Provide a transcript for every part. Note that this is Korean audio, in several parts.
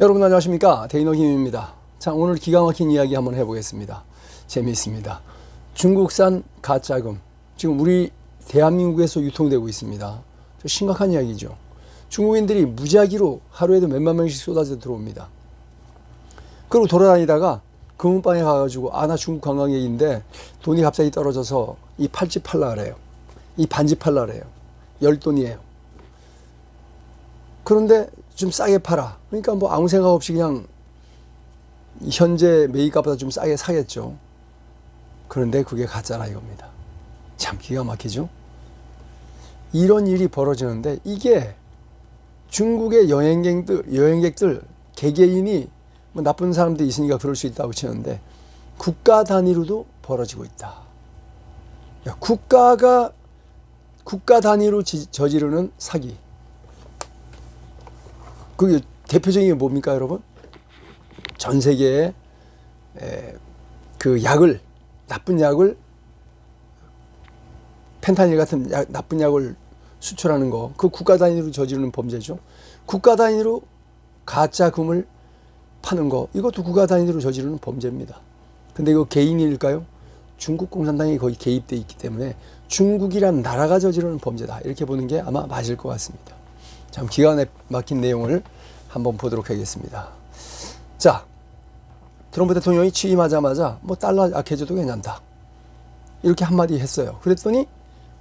여러분 안녕하십니까 데이너 김입니다. 자 오늘 기가 막힌 이야기 한번 해보겠습니다. 재미있습니다. 중국산 가짜금 지금 우리 대한민국에서 유통되고 있습니다. 저 심각한 이야기죠. 중국인들이 무작위로 하루에도 몇만 명씩 쏟아져 들어옵니다. 그리고 돌아다니다가 금은방에 가가지고 아 나 중국 관광객인데 돈이 갑자기 떨어져서 이 팔찌 팔라 그래요. 이 반지 팔라 그래요. 열 돈이에요. 그런데 좀 싸게 팔아. 그러니까 뭐 아무 생각 없이 그냥 현재 매입값보다 좀 싸게 사겠죠. 그런데 그게 가짜라 이겁니다. 참 기가 막히죠? 이런 일이 벌어지는데 이게 중국의 여행객들, 여행객들, 개개인이 뭐 나쁜 사람도 있으니까 그럴 수 있다고 치는데 국가 단위로도 벌어지고 있다. 야, 국가가 국가 단위로 지- 저지르는 사기. 그게 대표적인 게 뭡니까, 여러분? 전 세계에 에, 그 약을 나쁜 약을 펜타닐 같은 약, 나쁜 약을 수출하는 거, 그 국가 단위로 저지르는 범죄죠. 국가 단위로 가짜 금을 파는 거, 이것도 국가 단위로 저지르는 범죄입니다. 근데 이거 개인일까요? 중국 공산당이 거의 개입돼 있기 때문에 중국이란 나라가 저지르는 범죄다. 이렇게 보는 게 아마 맞을 것 같습니다. 참 기가 막힌 내용을 한번 보도록 하겠습니다. 자, 트럼프 대통령이 취임하자마자 뭐 달러 약해져도 괜찮다. 이렇게 한마디 했어요. 그랬더니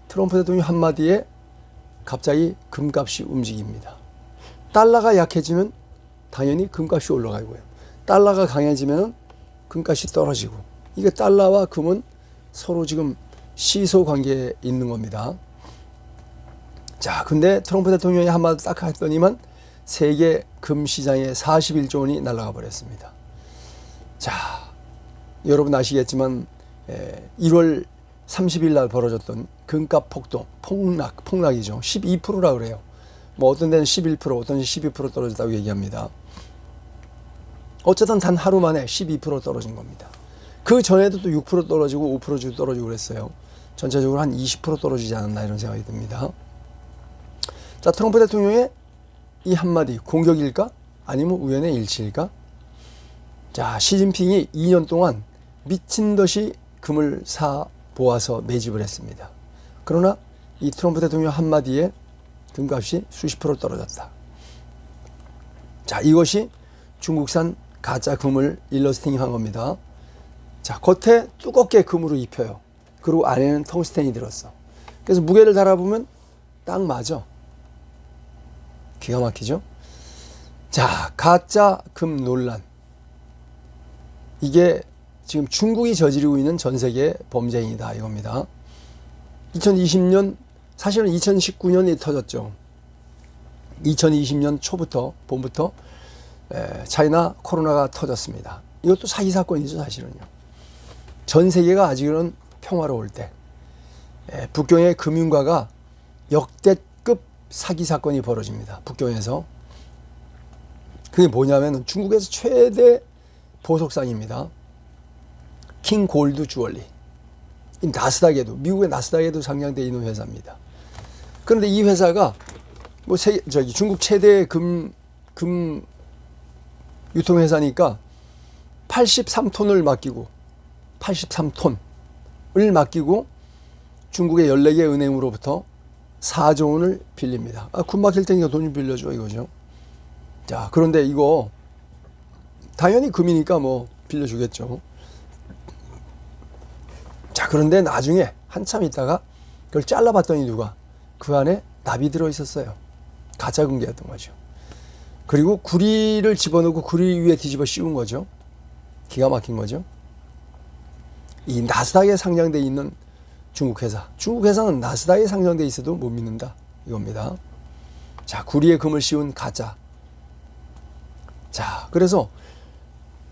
트럼프 대통령 한마디에 갑자기 금값이 움직입니다. 달러가 약해지면 당연히 금값이 올라가고요. 달러가 강해지면 금값이 떨어지고 이게 달러와 금은 서로 지금 시소 관계에 있는 겁니다. 자, 근데 트럼프 대통령이 한마디 딱 했더니만 세계 금 시장에 41조 원이 날아가 버렸습니다. 자, 여러분 아시겠지만 에, 1월 30일 날 벌어졌던 금값 폭동, 폭락, 폭락이죠. 12%라 그래요. 뭐 어떤 데는 11%, 어떤 데는 12% 떨어졌다고 얘기합니다. 어쨌든 단 하루 만에 12% 떨어진 겁니다. 그 전에도 또 6% 떨어지고 5% 떨어지고 그랬어요. 전체적으로 한 20% 떨어지지 않았나 이런 생각이 듭니다. 자, 트럼프 대통령의 이 한마디 공격일까? 아니면 우연의 일치일까? 자, 시진핑이 2년 동안 미친 듯이 금을 사 모아서 매집을 했습니다. 그러나 이 트럼프 대통령 한마디에 금값이 수십 프로 떨어졌다. 자, 이것이 중국산 가짜 금을 일러스팅 한 겁니다. 자, 겉에 두껍게 금으로 입혀요. 그리고 안에는 텅스텐이 들었어. 그래서 무게를 달아보면 딱 맞아. 기가 막히죠? 자, 가짜 금 논란. 이게 지금 중국이 저지르고 있는 전 세계 범죄이다 이겁니다. 2020년 사실은 2019년이 터졌죠. 2020년 초부터 봄부터 에, 차이나 코로나가 터졌습니다. 이것도 사기 사건이죠 사실은요. 전 세계가 아직은 평화로울 때 에, 북경의 금융가가 역대급 사기 사건이 벌어집니다. 북경에서 그게 뭐냐면 중국에서 최대 보석상입니다. 킹 골드 주얼리. 이 나스닥에도 미국의 나스닥에도 상장돼 있는 회사입니다. 그런데 이 회사가 뭐 세, 저기 중국 최대 금, 금 유통 회사니까 83톤을 맡기고 83톤을 맡기고 중국의 14개 은행으로부터 4조 원을 빌립니다. 아, 군 막힐 테니까 돈 좀 빌려줘 이거죠. 자, 그런데 이거 당연히 금이니까 뭐 빌려주겠죠. 자, 그런데 나중에 한참 있다가 그걸 잘라봤더니 누가 그 안에 납이 들어 있었어요. 가짜 금괴였던 거죠. 그리고 구리를 집어넣고 구리 위에 뒤집어 씌운 거죠. 기가 막힌 거죠. 이 나스닥에 상장돼 있는 중국 회사. 중국 회사는 나스닥에 상장돼 있어도 못 믿는다. 이겁니다. 자, 구리에 금을 씌운 가짜. 자, 그래서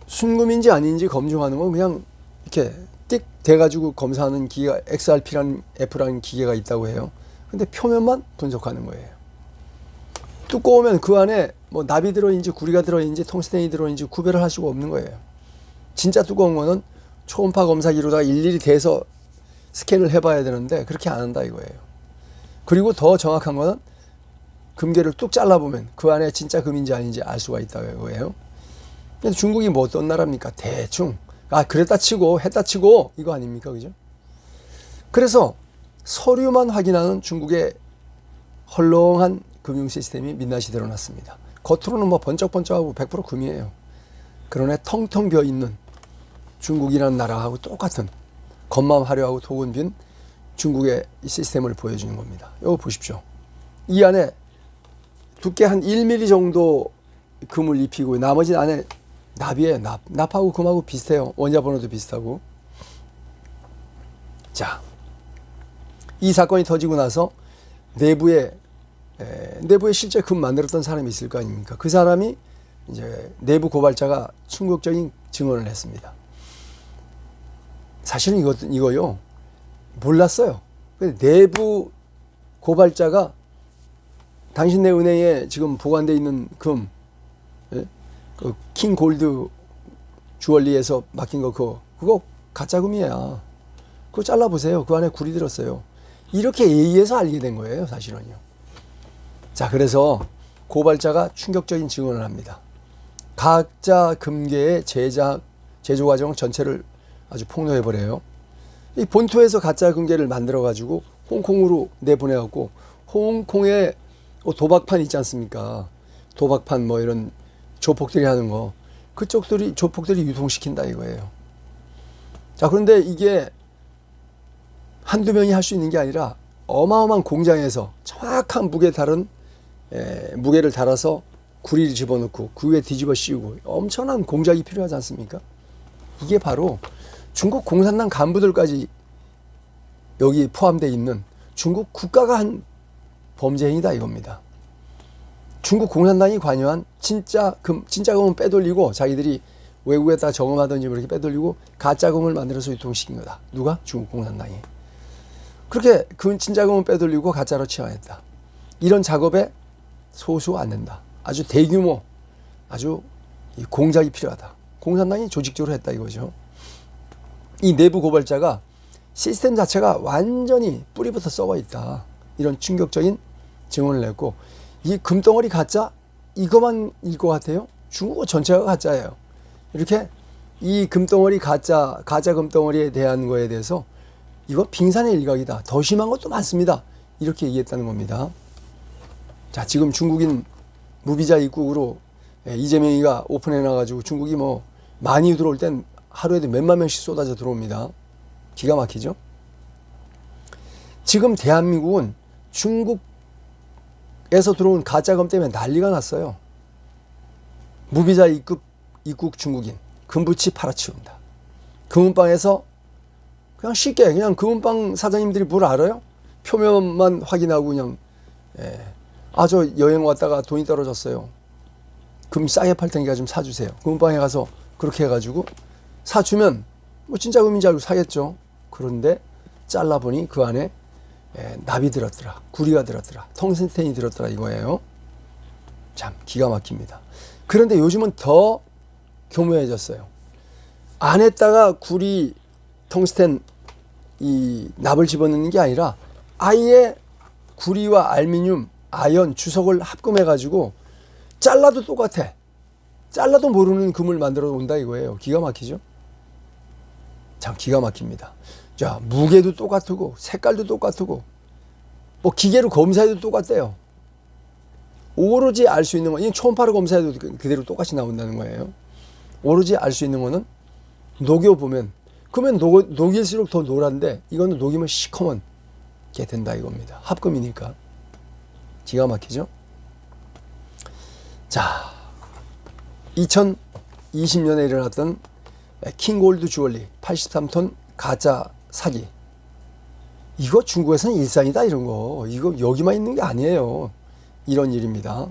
순금인지 아닌지 검증하는 건 그냥 이렇게 띡 돼가지고 검사하는 기계가 XRP라는 F라는 기계가 있다고 해요. 근데 표면만 분석하는 거예요. 두꺼우면 그 안에 뭐 납이 들어있는지 구리가 들어있는지 통스텐이 들어있는지 구별을 할 수가 없는 거예요. 진짜 두꺼운 거는 초음파 검사기로다가 일일이 대서 스캔을 해봐야 되는데 그렇게 안 한다 이거예요. 그리고 더 정확한 거는 금괴를 뚝 잘라보면 그 안에 진짜 금인지 아닌지 알 수가 있다는 거예요. 근데 중국이 뭐 어떤 나라입니까? 대충. 아, 그랬다 치고, 했다 치고, 이거 아닙니까? 그죠? 그래서 서류만 확인하는 중국의 헐렁한 금융 시스템이 민낯이 드러났습니다. 겉으로는 뭐 번쩍번쩍하고 100% 금이에요. 그러나 텅텅 비어 있는 중국이라는 나라하고 똑같은 겉만 화려하고 속은 빈 중국의 이 시스템을 보여주는 겁니다. 이거 보십시오. 이 안에 두께 한 1mm 정도 금을 입히고 나머지 안에 납이에요. 납. 납하고 금하고 비슷해요. 원자 번호도 비슷하고. 자, 이 사건이 터지고 나서 내부에 에, 내부에 실제 금 만들었던 사람이 있을 거 아닙니까? 그 사람이 이제 내부 고발자가 충격적인 증언을 했습니다. 사실은 이것 이거요 몰랐어요. 내부 고발자가 당신네 은행에 지금 보관돼 있는 금, 예? 그 킹 골드 주얼리에서 맡긴 거 그거 그거 가짜 금이야. 그거 잘라 보세요. 그 안에 구리 들었어요. 이렇게 예의에서 알게 된 거예요, 사실은요. 자, 그래서 고발자가 충격적인 증언을 합니다. 각자 금괴의 제작 제조 과정 전체를 아주 폭로해 버려요. 이 본토에서 가짜 금괴를 만들어 가지고 홍콩으로 내보내 갖고 홍콩에 뭐 도박판 있지 않습니까? 도박판 뭐 이런 조폭들이 하는 거 그쪽들이 조폭들이 유통시킨다 이거예요. 자, 그런데 이게 한두 명이 할 수 있는 게 아니라 어마어마한 공장에서 정확한 무게 다른 에, 무게를 달아서 구리를 집어넣고 그 위에 뒤집어 씌우고 엄청난 공작이 필요하지 않습니까? 이게 바로 중국 공산당 간부들까지 여기 포함되어 있는 중국 국가가 한 범죄 행위다 이겁니다. 중국 공산당이 관여한 진짜 금, 진짜 금은 빼돌리고 자기들이 외국에다 저금하든지 뭐 이렇게 빼돌리고 가짜 금을 만들어서 유통시킨 거다. 누가? 중국 공산당이. 그렇게 그 진짜 금은 빼돌리고 가짜로 취하했다. 이런 작업에 소수 안 된다. 아주 대규모, 아주 공작이 필요하다. 공산당이 조직적으로 했다 이거죠. 이 내부 고발자가 시스템 자체가 완전히 뿌리부터 썩어 있다. 이런 충격적인 증언을 냈고 이 금덩어리 가짜 이것만일 것 같아요. 중국어 전체가 가짜예요. 이렇게 이 금덩어리 가짜 가짜 금덩어리에 대한 거에 대해서 이거 빙산의 일각이다. 더 심한 것도 많습니다. 이렇게 얘기했다는 겁니다. 자 지금 중국인 무비자 입국으로 예, 이재명이가 오픈해 놔가지고 중국이 뭐 많이 들어올 땐 하루에도 몇만 명씩 쏟아져 들어옵니다. 기가 막히죠? 지금 대한민국은 중국에서 들어온 가짜금 때문에 난리가 났어요. 무비자 입국, 입국 중국인 금부치 팔아치운다. 금은방에서 그냥 쉽게 그냥 금은방 사장님들이 뭘 알아요? 표면만 확인하고 그냥 예. 아저 여행 왔다가 돈이 떨어졌어요. 금 싸게 팔 테니까 좀 사주세요. 금은방에 가서 그렇게 해가지고 사주면 뭐 진짜 금인지 알고 사겠죠. 그런데 잘라보니 그 안에 에, 납이 들었더라. 구리가 들었더라. 텅스텐이 들었더라 이거예요. 참 기가 막힙니다. 그런데 요즘은 더 교묘해졌어요. 안에다가 구리, 텅스텐 이 납을 집어넣는 게 아니라 아예 구리와 알미늄, 아연, 주석을 합금해 가지고 잘라도 똑같아. 잘라도 모르는 금을 만들어 온다 이거예요. 기가 막히죠? 참 기가 막힙니다. 자, 무게도 똑같고 색깔도 똑같고 뭐 기계로 검사해도 똑같대요. 오로지 알 수 있는 건, 이 초음파로 검사해도 그- 그대로 똑같이 나온다는 거예요. 오로지 알 수 있는 거는 녹여보면, 그러면 녹, 녹일수록 더 노란데, 이거는 녹이면 시커먼 게 된다 이겁니다. 합금이니까. 기가 막히죠? 자, 2020년에 일어났던 킹골드 주얼리 83톤 가짜 사기. 이거 중국에서는 일상이다 이런 거. 이거 여기만 있는 게 아니에요. 이런 일입니다.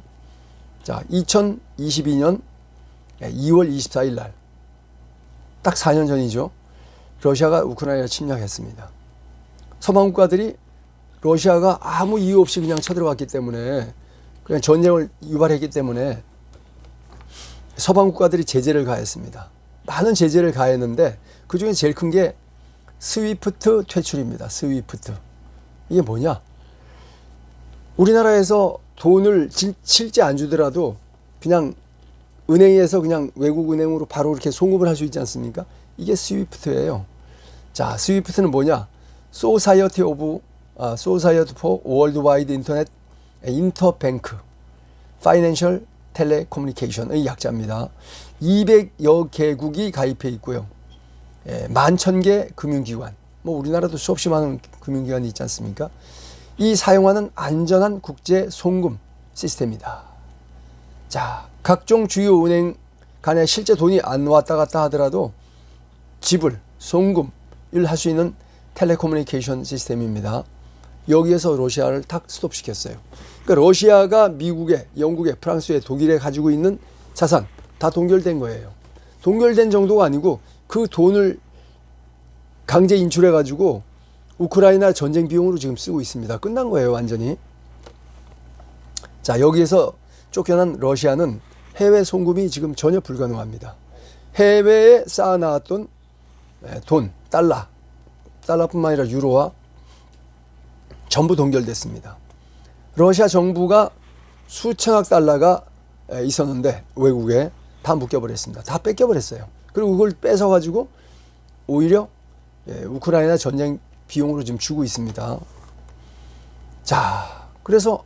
자, 2022년 2월 24일 날. 딱 4년 전이죠. 러시아가 우크라이나 침략했습니다. 서방 국가들이 러시아가 아무 이유 없이 그냥 쳐들어갔기 때문에 그냥 전쟁을 유발했기 때문에 서방 국가들이 제재를 가했습니다. 많은 제재를 가했는데 그 중에 제일 큰 게 스위프트 퇴출입니다. 스위프트. 이게 뭐냐? 우리나라에서 돈을 질- 실제 안 주더라도 그냥 은행에서 그냥 외국 은행으로 바로 이렇게 송금을 할 수 있지 않습니까? 이게 스위프트예요. 자, 스위프트는 뭐냐? Society of Telecommunication의 약자입니다. 200여 개국이 가입해 있고요. 예, 만천 개 금융기관, 뭐 우리나라도 수없이 많은 금융기관이 있지 않습니까? 이 사용하는 안전한 국제 송금 시스템이다. 자, 각종 주요 은행 간에 실제 돈이 안 왔다 갔다 하더라도 지불, 송금을 할 수 있는 텔레코뮤니케이션 시스템입니다. 여기에서 러시아를 탁 스톱시켰어요. 그러니까 러시아가 미국에, 영국에, 프랑스에, 독일에 가지고 있는 자산 다 동결된 거예요. 동결된 정도가 아니고 그 돈을 강제 인출해 가지고 우크라이나 전쟁 비용으로 지금 쓰고 있습니다. 끝난 거예요, 완전히. 자, 여기에서 쫓겨난 러시아는 해외 송금이 지금 전혀 불가능합니다. 해외에 쌓아놨던 에, 돈, 달러, 달러뿐만 아니라 유로와 전부 동결됐습니다. 러시아 정부가 수천억 달러가 에, 있었는데 외국에 다 묶여버렸습니다. 다 뺏겨버렸어요. 그리고 그걸 뺏어가지고 오히려 예, 우크라이나 전쟁 비용으로 지금 주고 있습니다. 자, 그래서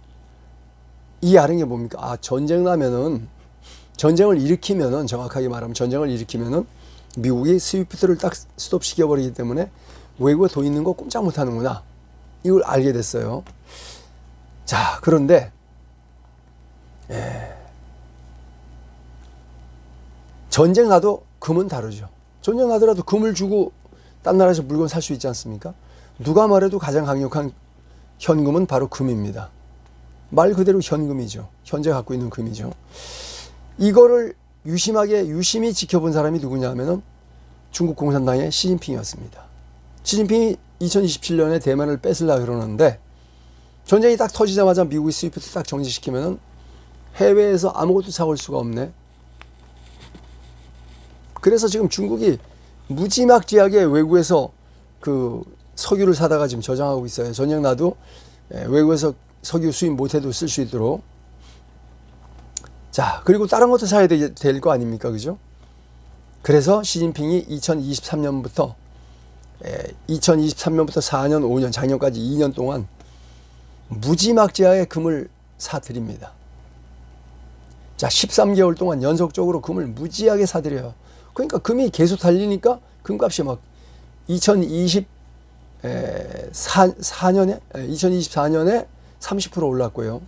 이 아는 게 뭡니까? 아, 전쟁 나면은 전쟁을 일으키면은 정확하게 말하면 전쟁을 일으키면은 미국이 스위프트를 딱 스톱 시켜버리기 때문에 외국에 돈 있는 거 꼼짝 못 하는구나. 이걸 알게 됐어요. 자, 그런데, 예. 전쟁 나도 금은 다르죠. 전쟁 나더라도 금을 주고 딴 나라에서 물건 살 수 있지 않습니까? 누가 말해도 가장 강력한 현금은 바로 금입니다. 말 그대로 현금이죠. 현재 갖고 있는 금이죠. 이거를 유심하게 유심히 지켜본 사람이 누구냐 하면은 중국 공산당의 시진핑이었습니다. 시진핑이 2027년에 대만을 뺏으려 그러는데 전쟁이 딱 터지자마자 미국이 스위프트 딱 정지시키면은 해외에서 아무것도 사올 수가 없네. 그래서 지금 중국이 무지막지하게 외국에서 그 석유를 사다가 지금 저장하고 있어요. 전쟁 나도 예, 외국에서 석유 수입 못해도 쓸 수 있도록. 자, 그리고 다른 것도 사야 될 거 아닙니까? 그죠? 그래서 시진핑이 2023년부터 2023년부터 4년, 5년, 작년까지 2년 동안 무지막지하게 금을 사드립니다. 자, 13개월 동안 연속적으로 금을 무지하게 사드려요. 그러니까 금이 계속 달리니까 금값이 막 2024년에 2024년에 30% 올랐고요.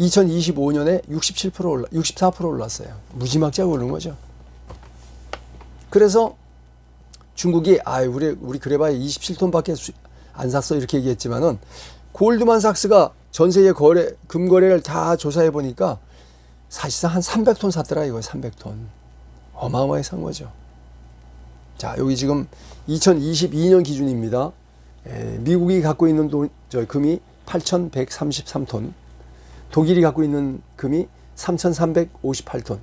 2025년에 67% 올라 64% 올랐어요. 무지막지하게 오른 거죠. 그래서 중국이 아 우리 우리 그래봐야 27톤밖에 안 샀어 이렇게 얘기했지만은 골드만삭스가 전 세계 거래 금 거래를 다 조사해 보니까 사실상 한 300톤 샀더라 이거예요. 300톤. 어마어마하게 산 거죠. 자, 여기 지금 2022년 기준입니다. 에, 미국이 갖고 있는 돈, 저 금이 8,133톤, 독일이 갖고 있는 금이 3,358톤,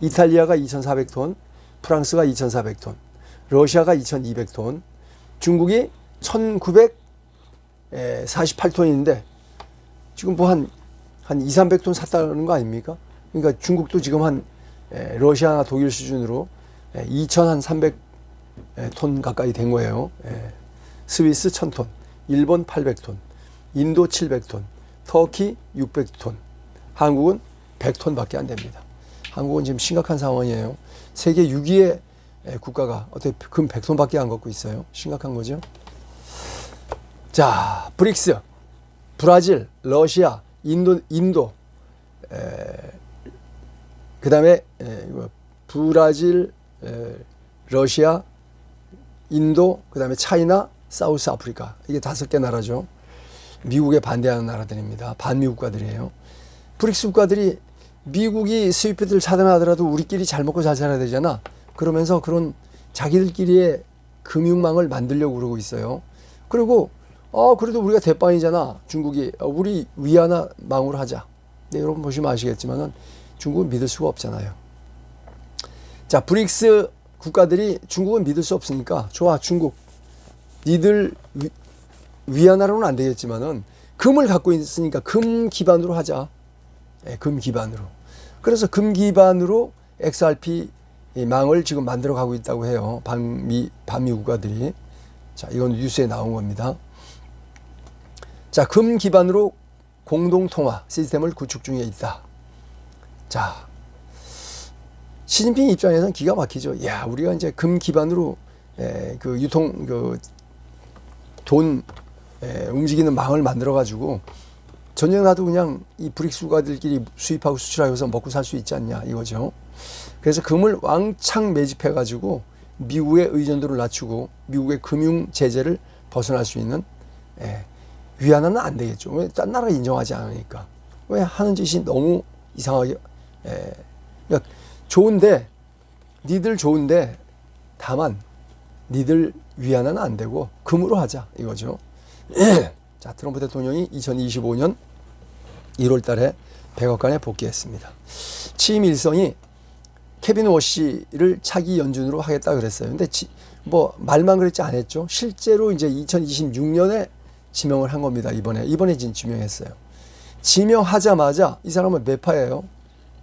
이탈리아가 2,400톤, 프랑스가 2,400톤, 러시아가 2,200톤, 중국이 1,948톤인데 지금 뭐 한 한 2, 300톤 샀다는 거 아닙니까? 그러니까 중국도 지금 한 에, 러시아나 독일 수준으로 2,300톤 가까이 된 거예요. 에, 스위스 1,000톤, 일본 800톤, 인도 700톤, 터키 600톤, 한국은 100톤밖에 안 됩니다. 한국은 지금 심각한 상황이에요. 세계 6위의 국가가 어떻게 금 100톤밖에 안 갖고 있어요. 심각한 거죠. 자, 브릭스, 브라질, 러시아, 인도, 인도, 그 다음에 브라질, 에, 러시아, 인도, 그 다음에 차이나, 사우스 아프리카 이게 다섯 개 나라죠. 미국에 반대하는 나라들입니다. 반미 국가들이에요. 브릭스 국가들이 미국이 스위프트를 차단하더라도 우리끼리 잘 먹고 잘 살아야 되잖아. 그러면서 그런 자기들끼리의 금융망을 만들려고 그러고 있어요. 그리고 어 그래도 우리가 대빵이잖아. 중국이 어, 우리 위안화 망으로 하자. 네, 여러분 보시면 아시겠지만은 중국은 믿을 수가 없잖아요. 자, 브릭스 국가들이 중국은 믿을 수 없으니까 좋아, 중국. 니들 위, 위안화로는 안 되겠지만은 금을 갖고 있으니까 금 기반으로 하자. 예, 금 기반으로. 그래서 금 기반으로 XRP 이 망을 지금 만들어 가고 있다고 해요. 반미 반미 국가들이. 자, 이건 뉴스에 나온 겁니다. 자, 금 기반으로 공동 통화 시스템을 구축 중에 있다. 자, 시진핑 입장에서는 기가 막히죠. 야, 우리가 이제 금 기반으로 에, 그 유통 그돈 움직이는 망을 만들어 가지고 전쟁 나도 그냥 이 브릭스 국가들끼리 수입하고 수출하면서 먹고 살 수 있지 않냐 이거죠. 그래서 금을 왕창 매집해 가지고 미국의 의존도를 낮추고 미국의 금융 제재를 벗어날 수 있는 예, 위안화는 안 되겠죠. 왜 딴 나라가 인정하지 않으니까. 왜 하는 짓이 너무 이상하게 예, 그러니까 좋은데 니들 좋은데 다만 니들 위안화는 안 되고 금으로 하자 이거죠. 자 트럼프 대통령이 2025년 1월 달에 백악관에 복귀했습니다. 취임 일성이 케빈 워시를 차기 연준으로 하겠다 그랬어요. 근데 지, 뭐 말만 그랬지 않았죠. 실제로 이제 2026년에 지명을 한 겁니다. 이번에 이번에 진 지명했어요. 지명하자마자 이 사람은 매파예요.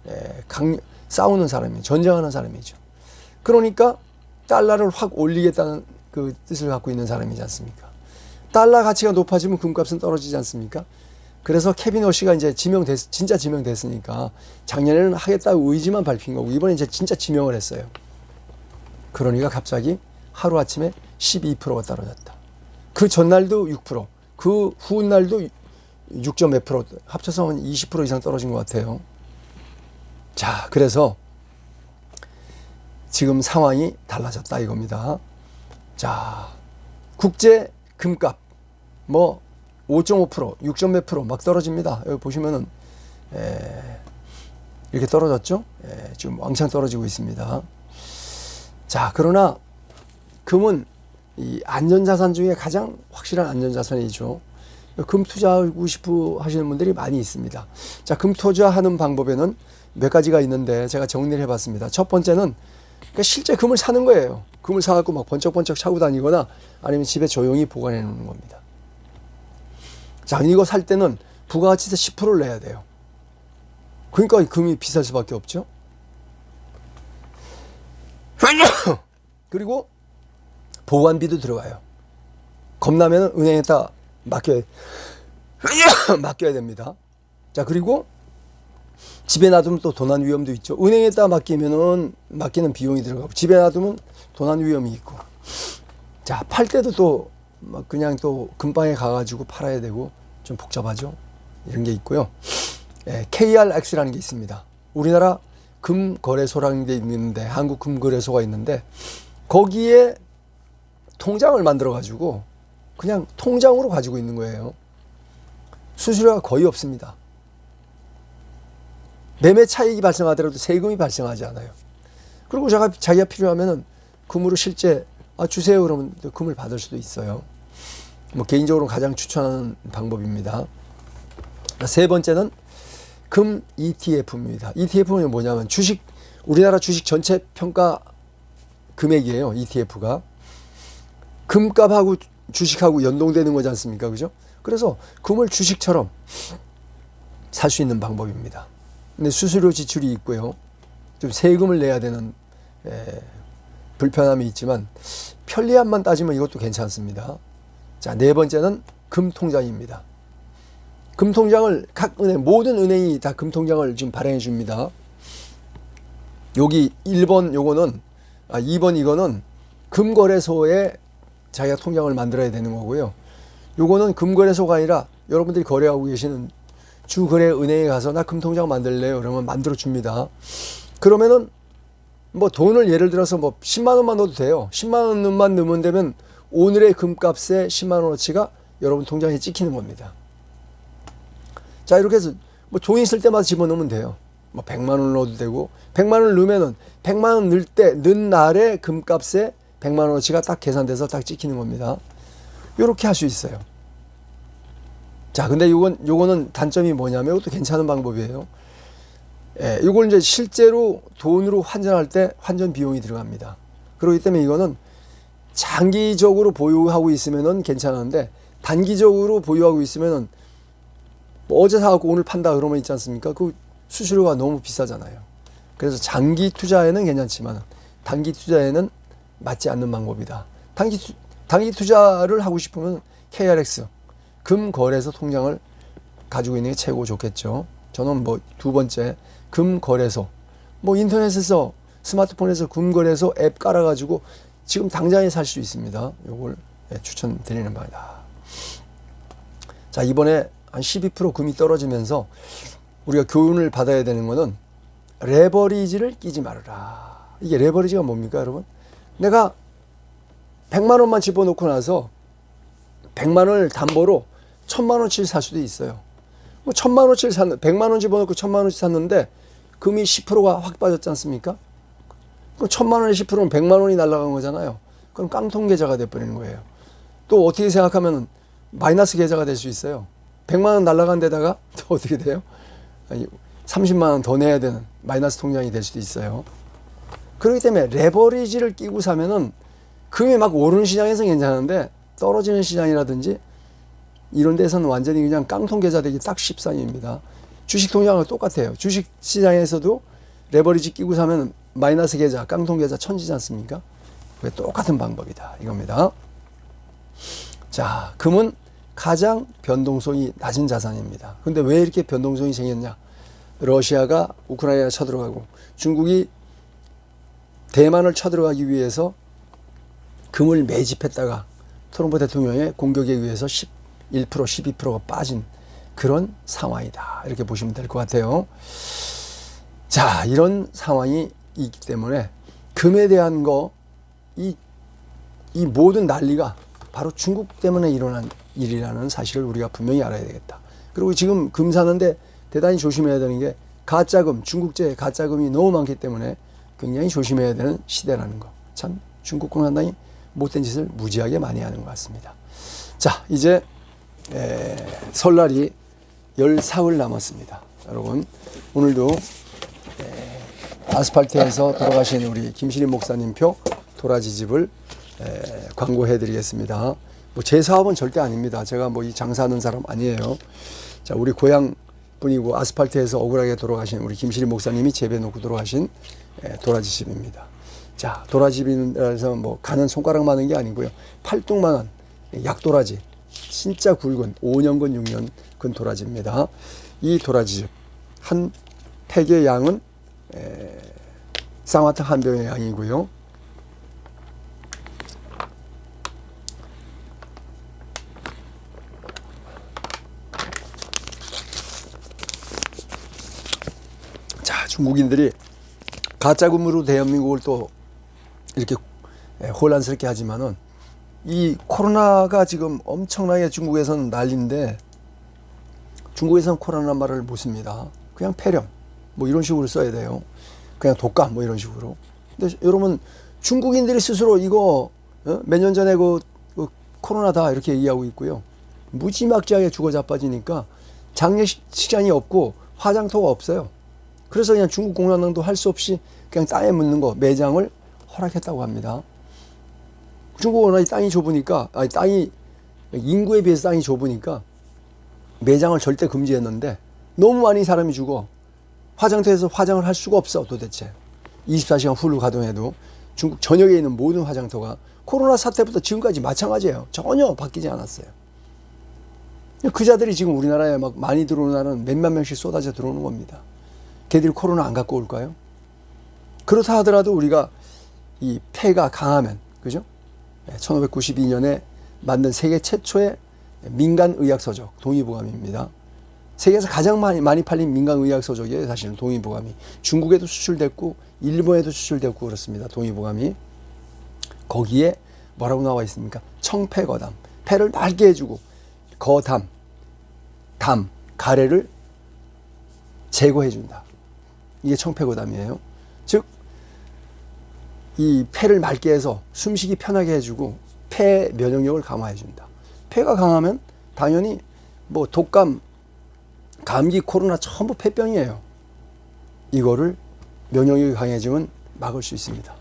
예, 강 싸우는 사람이 전쟁하는 사람이죠. 그러니까 달러를 확 올리겠다는 그 뜻을 갖고 있는 사람이지 않습니까? 달러 가치가 높아지면 금값은 떨어지지 않습니까? 그래서 케빈 어시가 이제 지명됐, 진짜 지명됐으니까 작년에는 하겠다고 의지만 밝힌 거고 이번에 이제 진짜 지명을 했어요. 그러니까 갑자기 하루 아침에 12%가 떨어졌다. 그 전날도 6%, 그 후날도 6. 몇 프로, 합쳐서 한 20% 이상 떨어진 것 같아요. 자, 그래서 지금 상황이 달라졌다 이겁니다. 자, 국제 금값 뭐 5.5%, 6. 몇 프로 막 떨어집니다. 여기 보시면은 에, 이렇게 떨어졌죠? 에, 지금 왕창 떨어지고 있습니다. 자, 그러나 금은 이 안전자산 중에 가장 확실한 안전자산이죠. 금 투자하고 싶어 하시는 분들이 많이 있습니다. 자, 금 투자하는 방법에는 몇 가지가 있는데 제가 정리를 해봤습니다. 첫 번째는 그러니까 실제 금을 사는 거예요. 금을 사갖고 막 번쩍번쩍 차고 다니거나 아니면 집에 조용히 보관해 놓는 겁니다. 자, 이거 살 때는 부가가치세 10%를 내야 돼요. 그러니까 금이 비쌀 수밖에 없죠. 그리고 보관비도 들어가요. 겁나면 은행에다 맡겨야, 맡겨야 됩니다. 자, 그리고 집에 놔두면 또 도난 위험도 있죠. 은행에다 맡기면은 맡기는 비용이 들어가고 집에 놔두면 도난 위험이 있고. 자, 팔 때도 또 그냥 또 금방에 가가지고 팔아야 되고 좀 복잡하죠. 이런 게 있고요. 예, KRX라는 게 있습니다. 우리나라 금거래소라는 게 있는데 한국 금거래소가 있는데 거기에 통장을 만들어 가지고 그냥 통장으로 가지고 있는 거예요. 수수료가 거의 없습니다. 매매 차익이 발생하더라도 세금이 발생하지 않아요. 그리고 제가 자기가 필요하면은 금으로 실제 아 주세요 그러면 금을 받을 수도 있어요. 뭐 개인적으로 가장 추천하는 방법입니다. 세 번째는 금 ETF입니다. ETF는 뭐냐면 주식 우리나라 주식 전체 평가 금액이에요. ETF가 금값하고 주식하고 연동되는 거지 않습니까? 그죠? 그래서 금을 주식처럼 살 수 있는 방법입니다. 근데 수수료 지출이 있고요. 좀 세금을 내야 되는 에, 불편함이 있지만 편리함만 따지면 이것도 괜찮습니다. 자, 네 번째는 금통장입니다. 금통장을 각 은행, 모든 은행이 다 금통장을 지금 발행해 줍니다. 여기 1번 요거는, 아, 2번 이거는 금거래소에 자기가 통장을 만들어야 되는 거고요. 요거는 금거래소가 아니라 여러분들이 거래하고 계시는 주거래 은행에 가서 나 금통장 만들래요. 그러면 만들어 줍니다. 그러면은 뭐 돈을 예를 들어서 뭐 10만 원만 넣어도 돼요. 10만 원만 넣으면 되면 오늘의 금값의 10만 원어치가 여러분 통장에 찍히는 겁니다. 자, 이렇게 해서 뭐 종이 있을 때마다 집어넣으면 돼요. 뭐 100만 원 넣어도 되고 100만 원 넣으면은 100만 원 넣을 때 넣은 날의 금값에 100만 원어치가 딱 계산돼서 딱 찍히는 겁니다. 이렇게 할 수 있어요. 자, 근데 요건 요거는 단점이 뭐냐면 이것도 괜찮은 방법이에요. 예, 이걸 이제 실제로 돈으로 환전할 때 환전 비용이 들어갑니다. 그렇기 때문에 이거는 장기적으로 보유하고 있으면은 괜찮은데 단기적으로 보유하고 있으면은 뭐 어제 사갖고 오늘 판다 그러면 있지 않습니까? 그 수수료가 너무 비싸잖아요. 그래서 장기 투자에는 괜찮지만 단기 투자에는 맞지 않는 방법이다. 단기 투, 단기 투자를 하고 싶으면 KRX 금 거래소 통장을 가지고 있는 게 최고 좋겠죠. 저는 뭐 두 번째 금 거래소 뭐 인터넷에서 스마트폰에서 금 거래소 앱 깔아가지고 지금 당장에 살 수 있습니다. 요걸 예, 추천드리는 바입니다. 자 이번에 한 12% 금이 떨어지면서 우리가 교훈을 받아야 되는 거는 레버리지를 끼지 말아라. 이게 레버리지가 뭡니까, 여러분? 내가 100만 원만 집어넣고 나서 100만 원을 담보로 1000만 원치를 살 수도 있어요. 뭐 1000만 원치를 샀는 100만 원 집어넣고 1000만 원치 샀는데 금이 10%가 확 빠졌지 않습니까? 그럼 1000만 원의 10%는 100만 원이 날아간 거잖아요. 그럼 깡통 계좌가 돼 버리는 거예요. 또 어떻게 생각하면 마이너스 계좌가 될 수 있어요. 100만 원 날아간 데다가 또 어떻게 돼요? 아니, 30만 원 더 내야 되는 마이너스 통장이 될 수도 있어요. 그렇기 때문에 레버리지를 끼고 사면은 금이 막 오르는 시장에서 괜찮은데 떨어지는 시장이라든지 이런 데서는 완전히 그냥 깡통 계좌 되기 딱 십상입니다. 주식 통장은 똑같아요. 주식 시장에서도 레버리지 끼고 사면 마이너스 계좌, 깡통 계좌 천지지 않습니까? 그게 똑같은 방법이다. 이겁니다. 자, 금은 가장 변동성이 낮은 자산입니다. 근데 왜 이렇게 변동성이 생겼냐? 러시아가 우크라이나 쳐들어가고 중국이 대만을 쳐들어가기 위해서 금을 매집했다가 트럼프 대통령의 공격에 의해서 11% 12%가 빠진 그런 상황이다. 이렇게 보시면 될 것 같아요. 자, 이런 상황이 있기 때문에 금에 대한 거, 이, 이 모든 난리가 바로 중국 때문에 일어난 일이라는 사실을 우리가 분명히 알아야 되겠다. 그리고 지금 금 사는데 대단히 조심해야 되는 게 가짜금, 중국제 가짜금이 너무 많기 때문에 굉장히 조심해야 되는 시대라는 거. 참 중국 공산당이 못된 짓을 무지하게 많이 하는 것 같습니다. 자, 이제 에, 설날이 열 사흘 남았습니다. 여러분, 오늘도 에, 아스팔트에서 돌아가신 우리 김신희 목사님 표 도라지 집을 에, 광고해 드리겠습니다. 뭐 제 사업은 절대 아닙니다. 제가 뭐 이 장사하는 사람 아니에요. 자, 우리 고향 분이고 아스팔트에서 억울하게 돌아가신 우리 김신희 목사님이 재배 놓고 돌아가신 에, 도라지 집입니다. 자, 도라지비라서 뭐 가는 손가락 많은 게 아니고요. 팔뚝만한 약도라지. 진짜 굵은 5년근 6년 근 도라지입니다. 이 도라지즙 한 팩의 양은 에, 쌍화탕 한 병의 양이고요. 자, 중국인들이 가짜금으로 대한민국을 또 이렇게 혼란스럽게 하지만은 이 코로나가 지금 엄청나게 중국에서는 난리인데 중국에서는 코로나 말을 못 씁니다. 그냥 폐렴 뭐 이런 식으로 써야 돼요. 그냥 독감 뭐 이런 식으로. 근데 여러분 중국인들이 스스로 이거 어? 몇년 전에 그, 그 코로나다 이렇게 얘기하고 있고요. 무지막지하게 죽어 자빠지니까 장례식장이 없고 화장터가 없어요. 그래서 그냥 중국 공산당도 할 수 없이 그냥 땅에 묻는 거 매장을 허락했다고 합니다. 중국은 땅이 좁으니까 아니 땅이 인구에 비해서 땅이 좁으니까 매장을 절대 금지했는데 너무 많이 사람이 죽어. 화장터에서 화장을 할 수가 없어 도대체. 24시간 풀로 가동해도. 중국 전역에 있는 모든 화장터가 코로나 사태부터 지금까지 마찬가지예요. 전혀 바뀌지 않았어요. 그 자들이 지금 우리나라에 막 많이 들어오는 날은 몇만 명씩 쏟아져 들어오는 겁니다 걔들이 코로나 안 갖고 올까요? 그렇다 하더라도 우리가 이 폐가 강하면 그죠? 1592년에 만든 세계 최초의 민간 의학 서적 동의보감입니다. 세계에서 가장 많이 많이 팔린 민간 의학 서적이에요. 사실은 동의보감이 중국에도 수출됐고 일본에도 수출됐고 그렇습니다. 동의보감이 거기에 뭐라고 나와 있습니까? 청폐거담 폐를 맑게 해주고 거담 담 가래를 제거해준다. 이게 청폐거담이에요. 즉 이 폐를 맑게 해서 숨쉬기 편하게 해주고 폐 면역력을 강화해준다. 폐가 강하면 당연히 뭐 독감, 감기, 코로나 전부 폐병이에요. 이거를 면역력이 강해지면 막을 수 있습니다.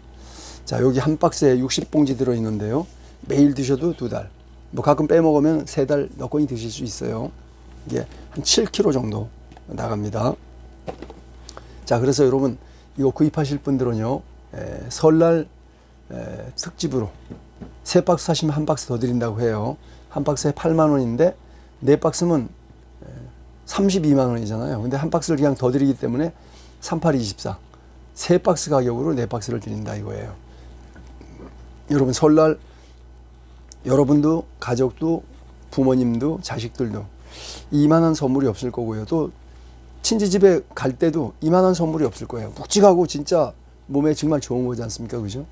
자, 여기 한 박스에 60봉지 들어있는데요. 매일 드셔도 두 달. 뭐 가끔 빼먹으면 세 달 몇 건이 드실 수 있어요. 이게 한 7kg 정도 나갑니다. 자, 그래서 여러분 이거 구입하실 분들은요, 에, 설날 에, 특집으로 세 박스 사시면 한 박스 더 드린다고 해요. 한 박스에 8만 원인데 네 박스면 에, 32만 원이잖아요. 근데 한 박스를 그냥 더 드리기 때문에 3824. 세 박스 가격으로 네 박스를 드린다 이거예요. 여러분 설날 여러분도 가족도 부모님도 자식들도 이만한 선물이 없을 거고요. 또 친지 집에 갈 때도 이만한 선물이 없을 거예요. 묵직하고 진짜 몸에 정말 좋은 거지 않습니까? 그죠?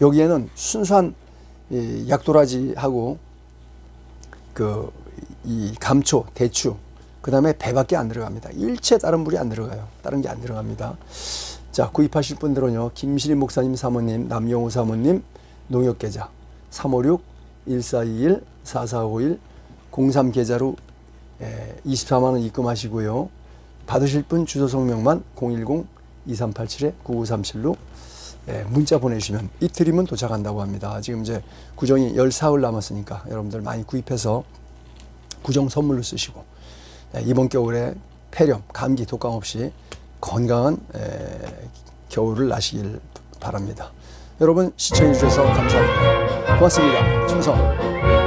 여기에는 순수한 이 약도라지하고 그 이 감초, 대추, 그 다음에 배밖에 안 들어갑니다. 일체 다른 물이 안 들어가요. 다른 게 안 들어갑니다. 자, 구입하실 분들은요, 김실희 목사님 사모님, 남영호 사모님, 농협계좌 356-1421-4451 03계좌로 24만 원 입금하시고요. 받으실 분 주소 성명만 010-2387-9937로 예, 문자 보내주시면 이틀이면 도착한다고 합니다. 지금 이제 구정이 열 사흘 남았으니까 여러분들 많이 구입해서 구정 선물로 쓰시고 예, 이번 겨울에 폐렴, 감기, 독감 없이 건강한 에, 겨울을 나시길 바랍니다. 여러분 시청해 주셔서 감사합니다. 고맙습니다. 충성.